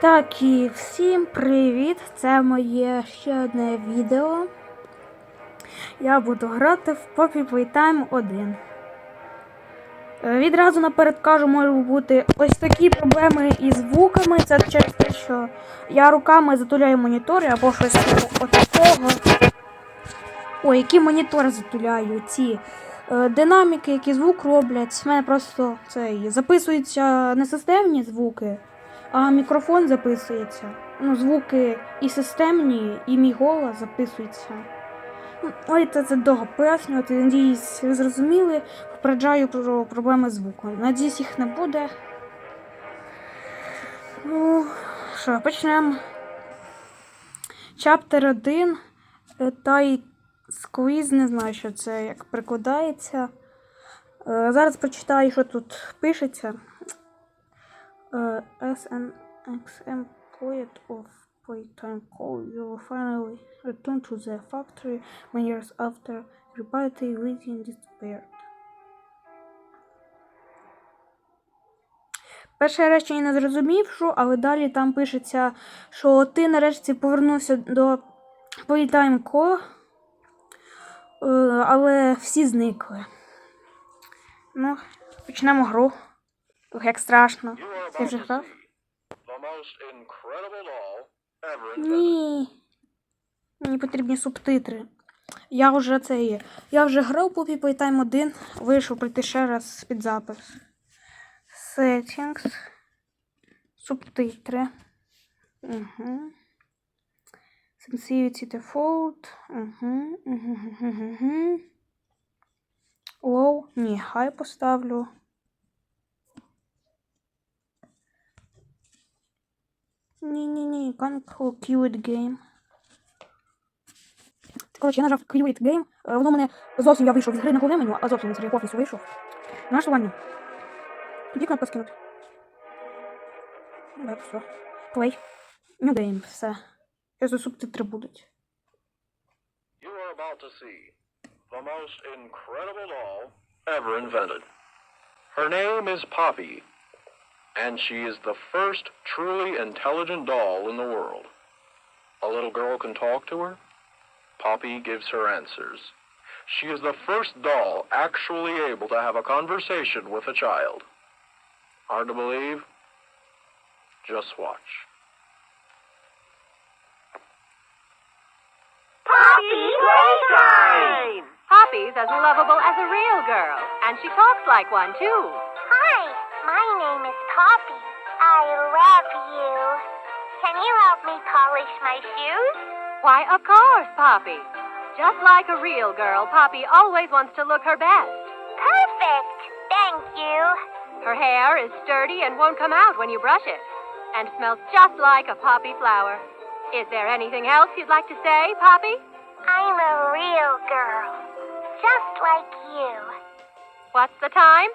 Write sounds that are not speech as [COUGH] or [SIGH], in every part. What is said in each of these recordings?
Так і всім привіт! Це моє ще одне відео. Я буду грати в Poppy Playtime 1. Е, Відразу наперед кажу, можуть бути ось такі проблеми із звуками. Це через те, що я руками затуляю монітори або щось отакого. Ой, які монітори затуляю? Ці е, динаміки, які звук роблять. У мене просто цей записуються не системні звуки, а мікрофон записується. Ну, звуки і системні, і мій голос записується. Ну, Ой, це, це довго пояснювати. Надіюсь, ви зрозуміли. Попереджаю про проблеми з звуком. Надіюсь, їх не буде. Ну, що, почнемо. Чаптер 1. е, Тай сквіз, не знаю, що це як прикладається. Е, Зараз прочитаю, що тут пишеться. Uh, as an ex-employee of Playtime Co., you will finally return to the factory when years after everybody within disappeared. Перше речення не зрозумів, що, але далі там пишеться, що ти нарешті повернувся до Playtime Co., е, але всі зникли. Ну, почнемо гру. Ох, як страшно. Ти вже грав? Ні. Мені потрібні субтитри. Я вже це є. Я вже грав Poppy Playtime 1, вийшов прийти ще раз під запис. Settings. Субтитри. Угу. Sensitivity Default. Угу. Угу. Угу. Low. Ні, хай поставлю. Ні-ні-ні, quit game. Коротше, я нажав Quit Game. Е, Воно мене зовсім я вийшов з гри на головне меню, а зовсім з офісу вийшов. Налаштування. Тоді кнопка скинути. Ну, Так, все. Play. New Game, все. Зараз субтитри будуть. You are about to see the most incredible doll ever invented. Her name is Poppy, and she is the first truly intelligent doll in the world. A little girl can talk to her. Poppy gives her answers. She is the first doll actually able to have a conversation with a child. Hard to believe? Just watch. Poppy Playtime! Poppy's as lovable as a real girl, and she talks like one, too. My name is Poppy. I love you. Can you help me polish my shoes? Why, of course, Poppy. Just like a real girl, Poppy always wants to look her best. Perfect. Thank you. Her hair is sturdy and won't come out when you brush it, and smells just like a poppy flower. Is there anything else you'd like to say, Poppy? I'm a real girl. Just like you. What's the time?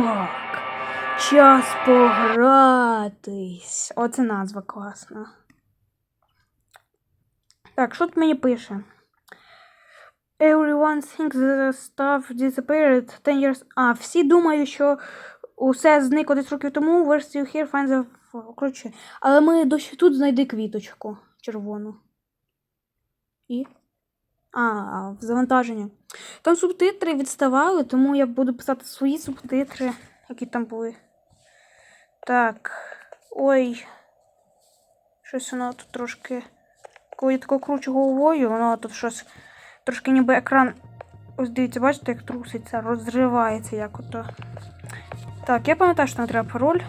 Мак. Час погратись. Оце назва класна. Так, що тут мені пише? Everyone thinks the stuff disappeared 10 years. А, всі думають, що усе зникло 10 років тому. We're still here, find the... Коротше, але ми досі тут знайди квіточку червону. І. А, в завантаження. Там субтитри відставали, тому я буду писати свої субтитри, які там були. Так. Ой. Щось воно тут трошки. Коли я тако кручу головою, воно тут щось. Трошки ніби екран. Ось дивіться, бачите, як труситься, розривається як ото. Так, я пам'ятаю, що нам треба пароль.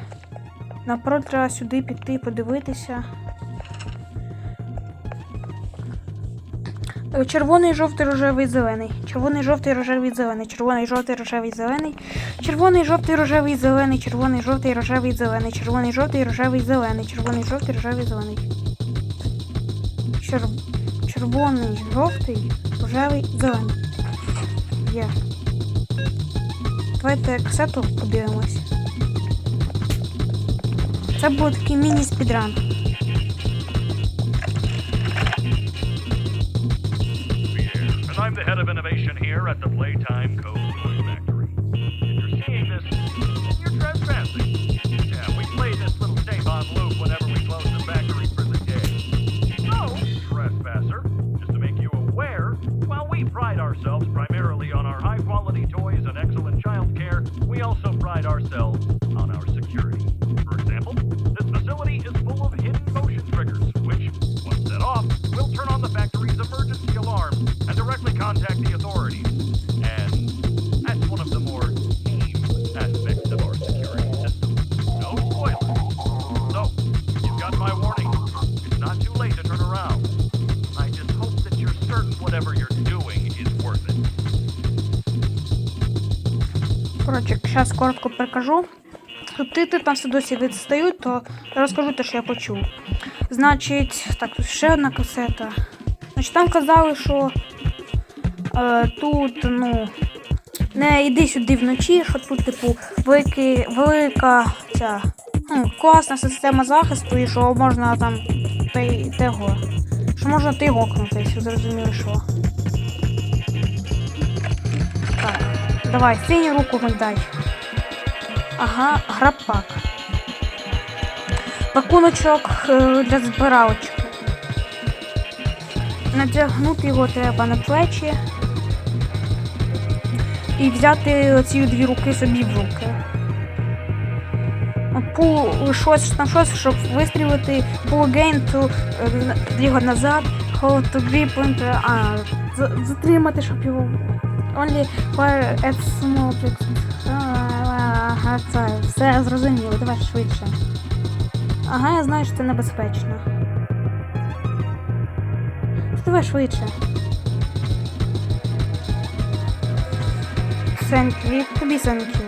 На пароль треба сюди піти, подивитися. Червоний, жовтий, рожевий, зелений. Червоний, жовтий, рожевий, зелений. Червоний, жовтий, рожевий, зелений. Червоний, жовтий, рожевий, зелений. Червоний, жовтий, рожевий, зелений. Червоний, жовтий, рожевий, зелений. Червоний, жовтий, рожевий, зелений. Чер... Червоний, жовтий, рожевий, зелений. Є. Давайте касету подивимось. Це буде такий міні-спідран. At the Playtime Co. коротко перекажу. Субтитри там все досі відстають, то розкажу те, що я почув. Значить, так, тут ще одна касета. Значить, там казали, що е, тут, ну, не йди сюди вночі, що тут, типу, великий, велика ця ну, класна система захисту і що можна там той, того. Що можна ти гокнутись, зрозуміли, що. Так, давай, синю руку мені дай. Ага, грапак. Пакуночок е, для збиралочки. Надягнути його треба на плечі. І взяти ці дві руки собі в руки. Пул щось на щось, щоб вистрілити pull again to його назад, hold to grip into, а, затримати, щоб його only fire at small objects. Ага, це все зрозуміло, давай швидше. Ага, я знаю, що це небезпечно. Давай швидше. Сенкві, тобі сенкві.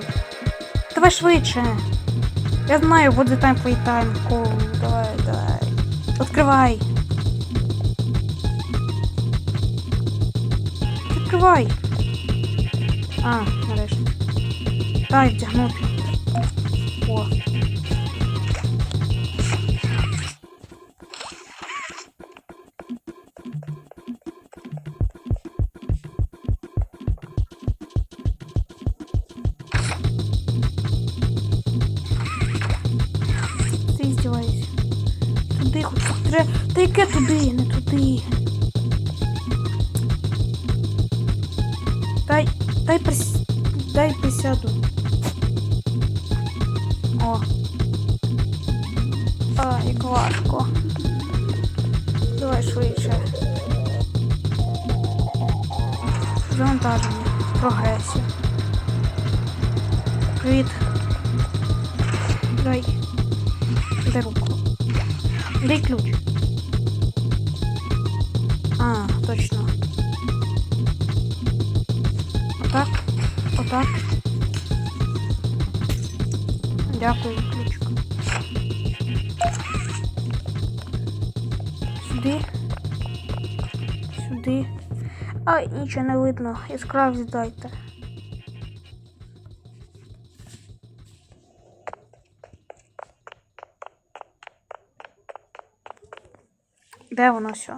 Давай швидше. Я знаю, what the time play time. Cool. Давай, давай. Відкривай. Відкривай. А, нарешті. Дай вдягнути. О. А, як важко. Давай швидше. Завантаження. Прогресія. Привіт. Дай. Дай руку. Дай ключ. А, точно. Отак. Отак. Дякую, Ай, нічого не видно. Яскравість дайте. Де воно все?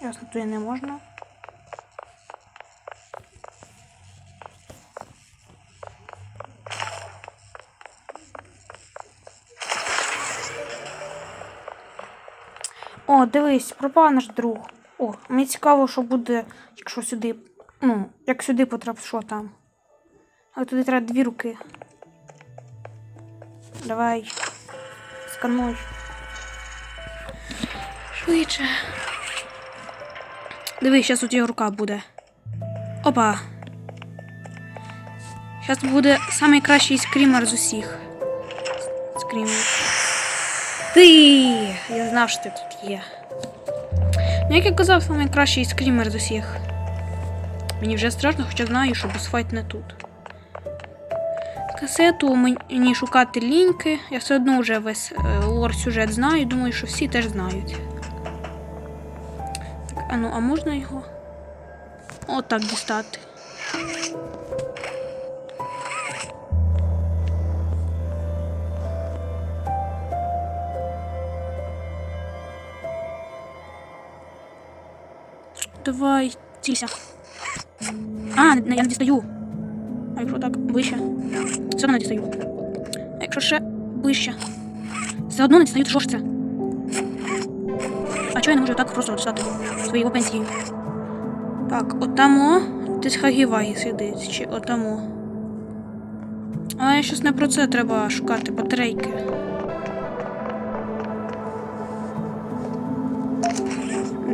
Ясно, туди не можна. О, дивись, пропав наш друг. О, мені цікаво, що буде, якщо сюди. Ну, як сюди потрапив, що там. Але туди треба дві руки. Давай. Скануй. Швидше. Дивись, зараз тут його рука буде. Опа. Зараз буде найкращий скрімер з усіх. Скрімер. Ти! Я знав, що ти тут є. Ну, як я казав, це найкращий скрімер з усіх. Мені вже страшно, хоча знаю, що босфайт не тут. Касету мені шукати ліньки. Я все одно вже весь е, лор сюжет знаю. Думаю, що всі теж знають. Так, а ну, а можна його? Отак дістати. Давай, цілься. А, я не дістаю. А якщо так ближче? Все одно не дістаю. А якщо ще ближче? Все одно не дістаю, що ж це? А чого я не можу так просто дістати свої пенсії? Так, отамо десь Хагівагі сидить, чи отамо. А щось не про це треба шукати батарейки.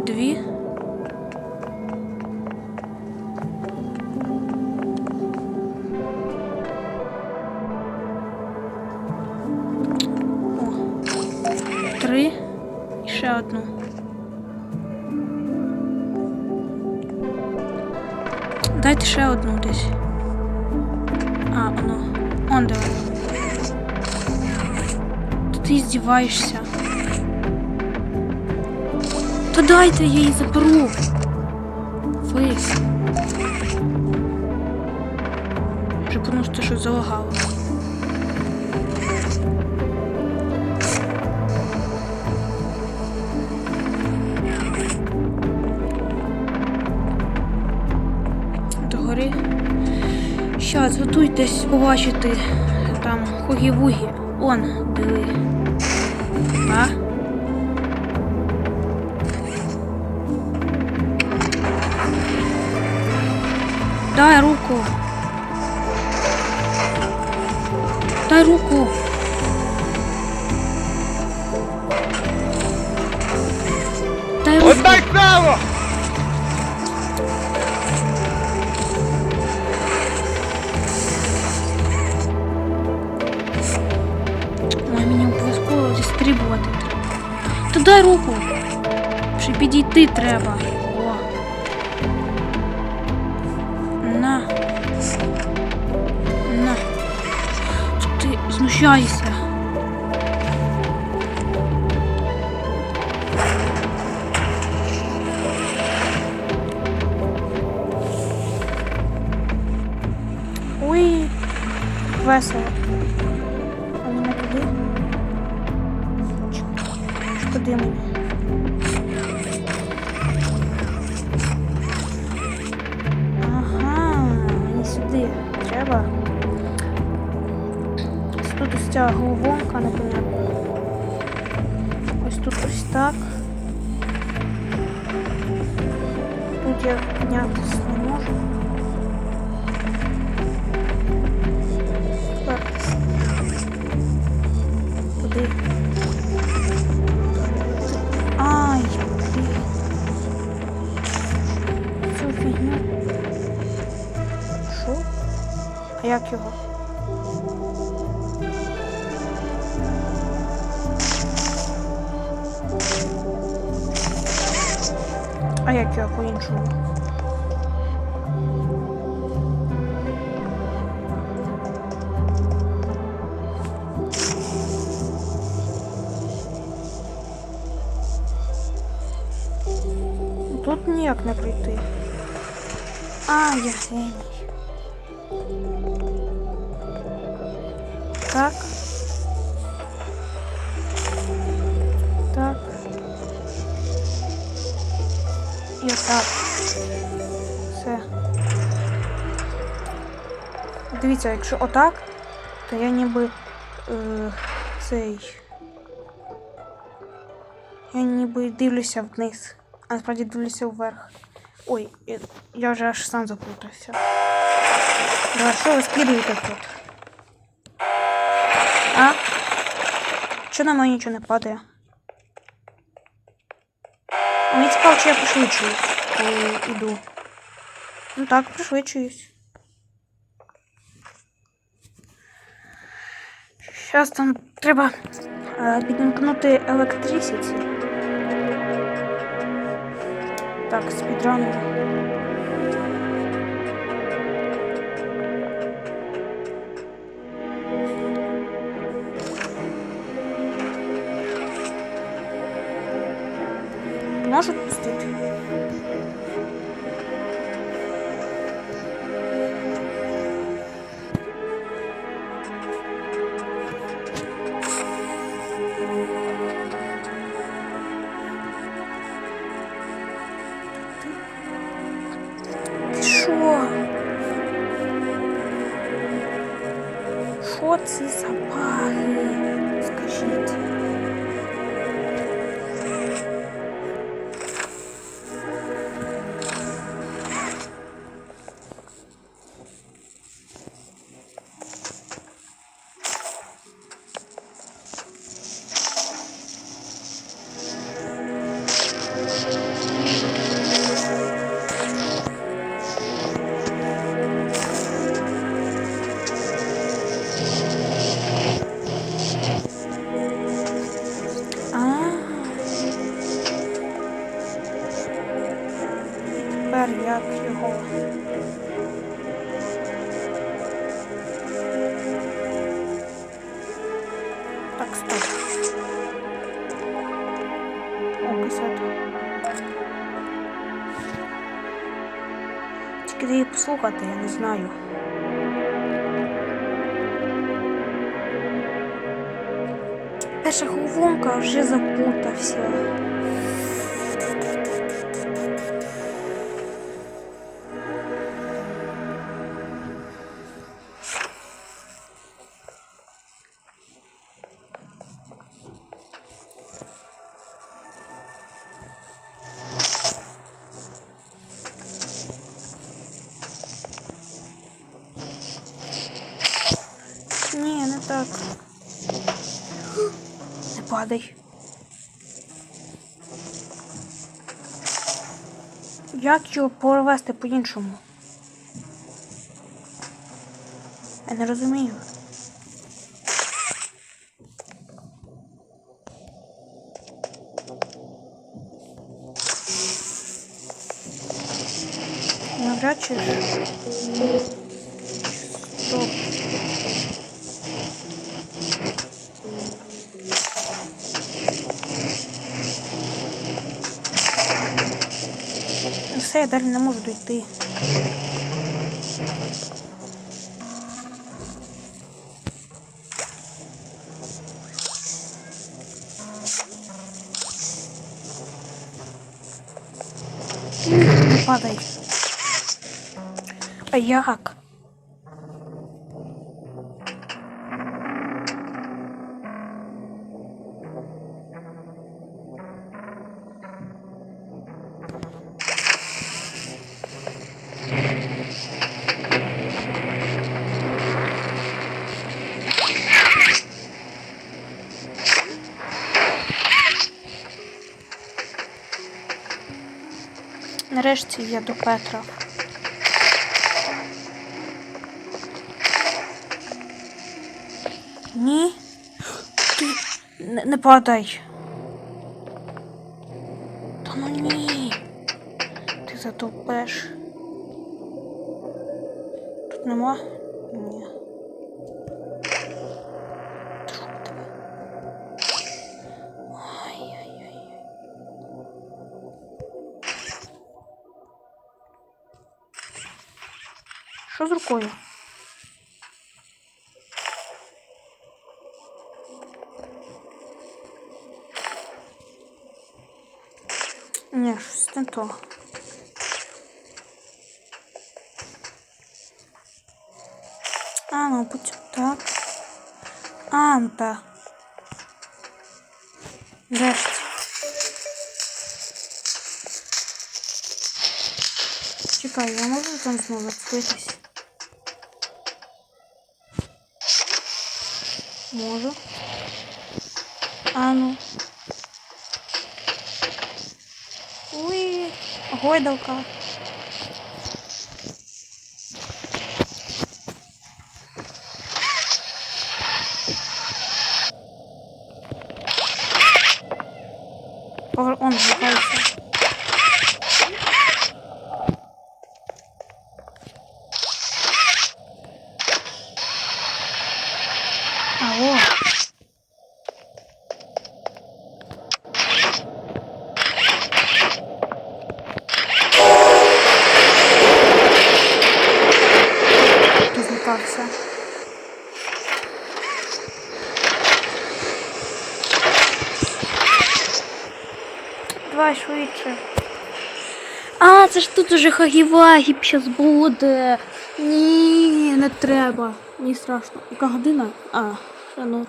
Дві. Одну. Дайте ще одну десь. А, воно. Он воно. Та ти здіваєшся. Та дайте я її заберу. Ви. Вже тому що залагало. Щас, готуйтесь побачити там хугі-вугі. Он, диви. А? Дай руку. Дай руку. Дай руку. Отдай право! Та дай руку. Ще підійти треба. О. На. На. Ти знущаєшся. Ой, весело. Тут наприклад. Ось тут ось так. Тут ніяк не пройти. А, я геній. Так. Так. І отак. Все. Дивіться, якщо отак, то я ніби е, цей. Я ніби дивлюся вниз, а насправді дивлюся вверх. Ой, я, вже аж сам заплутався. Давай, що ви скидуєте тут? А? Що на мене нічого не падає? Мені цікаво, чи я пришвидшуюсь, коли йду. Ну так, пришвидшуюсь. Щас там треба е, підімкнути електрисіті. Так, спідрану. Можуть не знаю. Перша головоломка вже запутався. Як його провести по-іншому? Я не розумію. Навряд чи. Все, я далі не можу дойти. Падай. А як? Нарешті є до Петра. Ні. Не, не падай. Та ну ні. Ти затопеш. Тут нема? з рукою? Ні, щось не то. А, ну будь так. А, ну так. Нарешті. Чекай, я можу там знову відкритись? Можу. Ну. Уй, гойдалка. Давай швидше. А, це ж тут уже Хагівагі зараз буде. Ні, не треба. Мені страшно. Яка година? А, ще ну.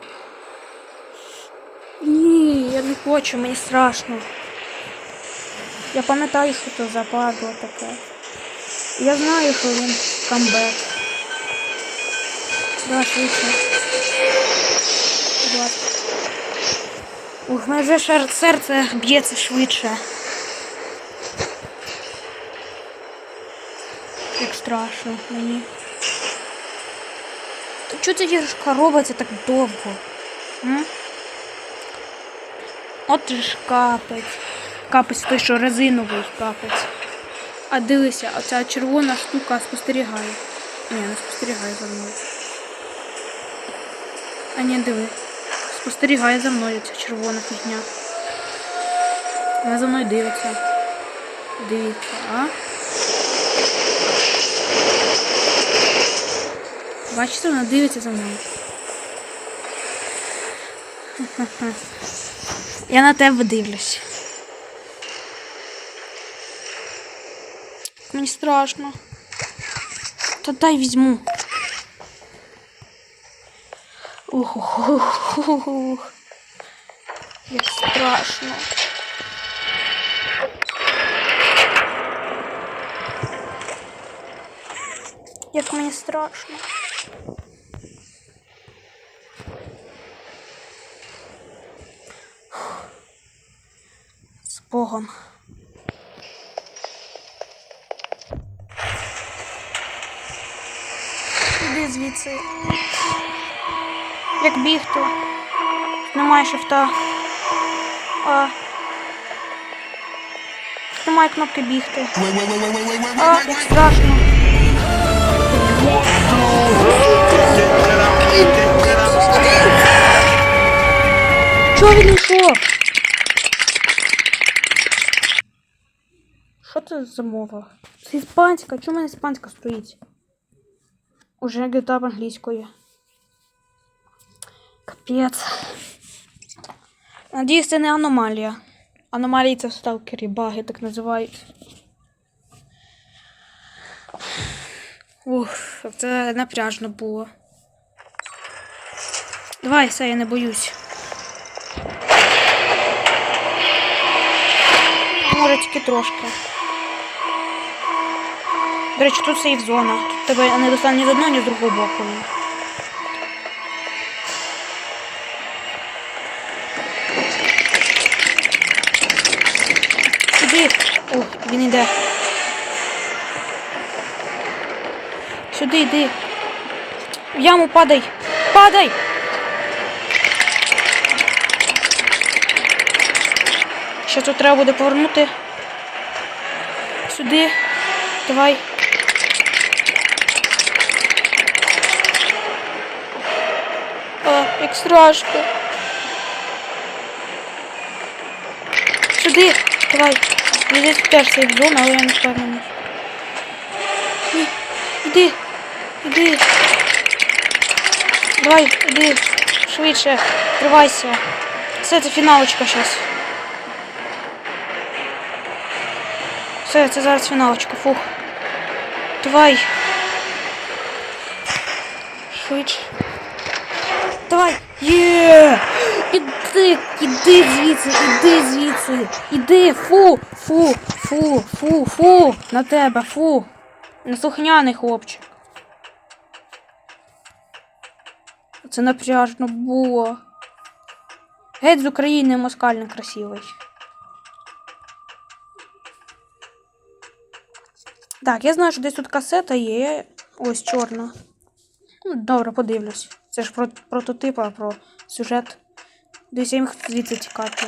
Ні, я не хочу, мені страшно. Я пам'ятаю, що це за падло таке. Я знаю, що він камбек. Давай швидше. Будь. Ух, мене серце б'ється швидше. Як страшно мені. Та чого ця іграшка робиться так довго? М? От же ж капець. Капець той, що резиновий капець. А дивися, оця червона штука спостерігає. Ні, не спостерігає за мною. А ні, диви. Спостерігає за мною ця червона фігня. Вона за мною дивиться. Дивіться, а? Бачите, вона дивиться за мною. [LAUGHS] Я на тебе дивлюсь. Мені страшно. Та дай візьму. Ух. Як страшно. Як мені страшно. З Богом. Іди звідси. Як бігти? Немає шифта. А. Немає кнопки бігти. А, як страшно. Чого він йшов? Що це за мова? Це іспанська. Чому іспанська стоїть? Уже GTA англійською. Капець. Надіюсь, це не аномалія. Аномалії це в сталкері, баги так називають. Ух, це напряжно було. Давай, все, я не боюсь. Може, тільки трошки. До речі, тут сейф зона. Тут тебе не достане ні з одного, ні з другого боку. Він йде. Сюди йди. В яму падай. Падай! Ще тут треба буде повернути. Сюди. Давай. А, як страшно. Сюди. Давай. Десь теж сейф зона, але я не впевнений. Ні. Іди. Іди. Давай, іди. Швидше. Тривайся. Все, це фіналочка зараз. Все, це зараз фіналочка. Фух. Давай. Швидше. Давай. Є! Іди, іди звідси, іди звідси. Іди, фу, фу, фу, фу, фу. На тебе, фу. Неслухняний хлопчик. Це напряжно було. Геть з України москаль некрасивий. Так, я знаю, що десь тут касета є. Ось чорна. Ну, добре, подивлюсь. Це ж про а про сюжет. Десь я міг звідси тікати.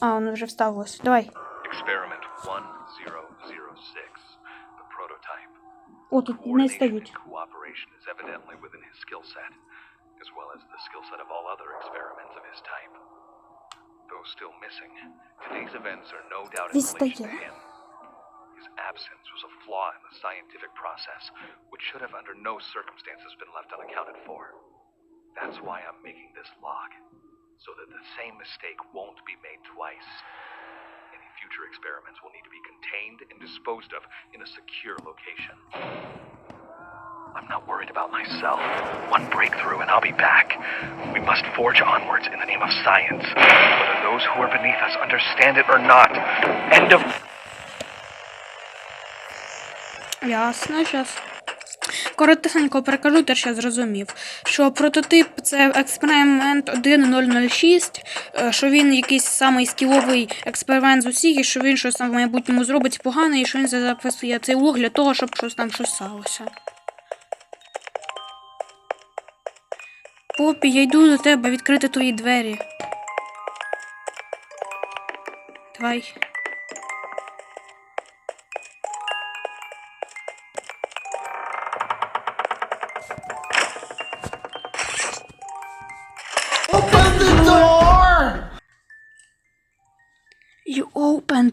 А, воно вже вставилось. Давай. Experiment 1006, the prototype. О, тут не Coordination стають. and cooperation is evidently within his skill set, as well as the skill set of all other experiments of his type. Though still missing, today's events are no doubt in Десь relation to стає. him. His absence was a flaw in the scientific process, which should have under no circumstances been left unaccounted for. That's why I'm making this log, so that the same mistake won't be made twice. Any future experiments will need to be contained and disposed of in a secure location. I'm not worried about myself. One breakthrough and I'll be back. We must forge onwards in the name of science, whether those who are beneath us understand it or not. End of. Ясно, щас. Коротесенько перекажу те, що зрозумів. Що прототип це експеримент 1006, е, що він якийсь самий скіловий експеримент з усіх, і що він щось там в майбутньому зробить погане, і що він записує цей лог для того, щоб щось там щось сталося. Попі, я йду до тебе відкрити твої двері. Давай.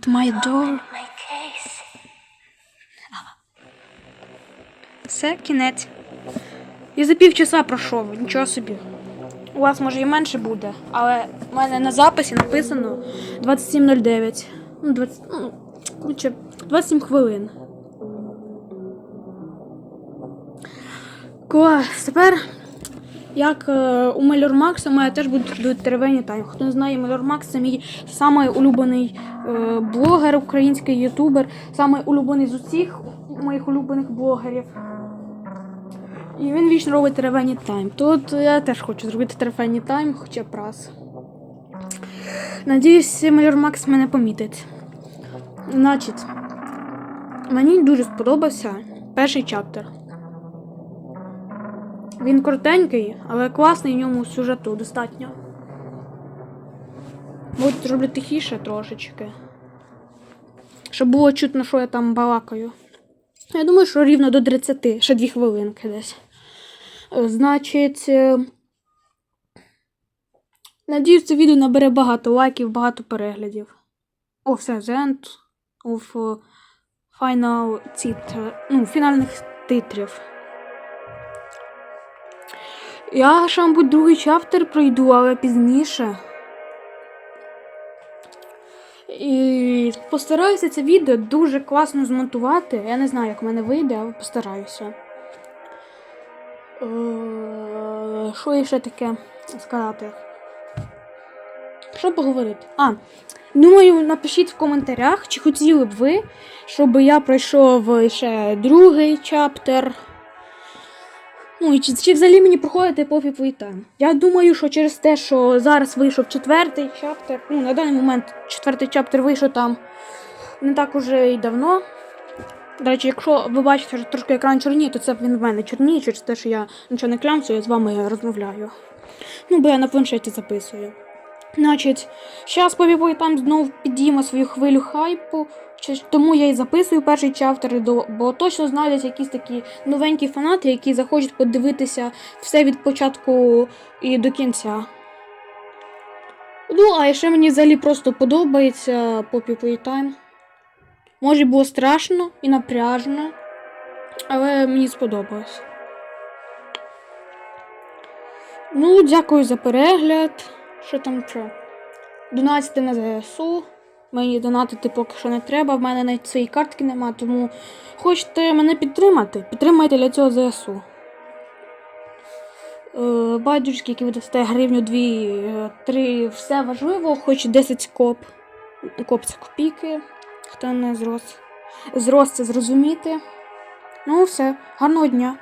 Opened my door. My case. Все, кінець. Я за півчаса пройшов, нічого собі. У вас може і менше буде, але в мене на записі написано 27.09. Ну, 20, ну, коротше, 27 хвилин. Клас. Тепер, як е, у Мельор Макса, мене теж будуть теревені тайм. Хто не знає, Мельор Макс це мій самий улюблений е, блогер, український ютубер, самий улюблений з усіх моїх улюблених блогерів. І він вічно робить теревені тайм. Тут я теж хочу зробити теревені тайм, хоча б раз. Надіюсь, Мельор Макс мене помітить. Значить, мені дуже сподобався перший чаптер. Він коротенький, але класний в ньому сюжету достатньо. Може, зроблю тихіше трошечки. Щоб було чутно, що я там балакаю. Я думаю, що рівно до 30, ще 2 хвилинки десь. Е, Значить. е, Надіюсь, це відео набере багато лайків, багато переглядів. О, все, the end of е, final titr, ну, фінальних титрів. Я ще, мабуть, другий чаптер пройду, але пізніше. І постараюся це відео дуже класно змонтувати. Я не знаю, як в мене вийде, але постараюся. Е, Що є ще таке сказати? Що поговорити? А, думаю, напишіть в коментарях, чи хотіли б ви, щоб я пройшов ще другий чаптер. Ну і чи, чи взагалі мені проходити пофі плейтайм? Я думаю, що через те, що зараз вийшов четвертий чаптер, ну на даний момент четвертий чаптер вийшов там не так уже і давно. До речі, якщо ви бачите, що трошки екран чорніє, то це він в мене чорніє через те, що я нічого не клямцю, я з вами розмовляю. Ну, бо я на планшеті записую. Значить, зараз повівою там знову підійме свою хвилю хайпу. Тому я і записую перший чаптер, бо точно знайдуть якісь такі новенькі фанати, які захочуть подивитися все від початку і до кінця. Ну, а ще мені взагалі просто подобається Poppy Playtime. Може, було страшно і напряжно, але мені сподобалось. Ну, дякую за перегляд. Що там що? Донатити на ЗСУ. Мені донатити поки що не треба, в мене навіть цієї картки нема, тому хочете мене підтримати? Підтримайте для цього ЗСУ. Е, Байдужки, які ви дасте гривню, дві, е, три, все важливо, хоч 10 коп. Коп це копійки. Хто не зрос. Зрос це зрозуміти. Ну, все, гарного дня.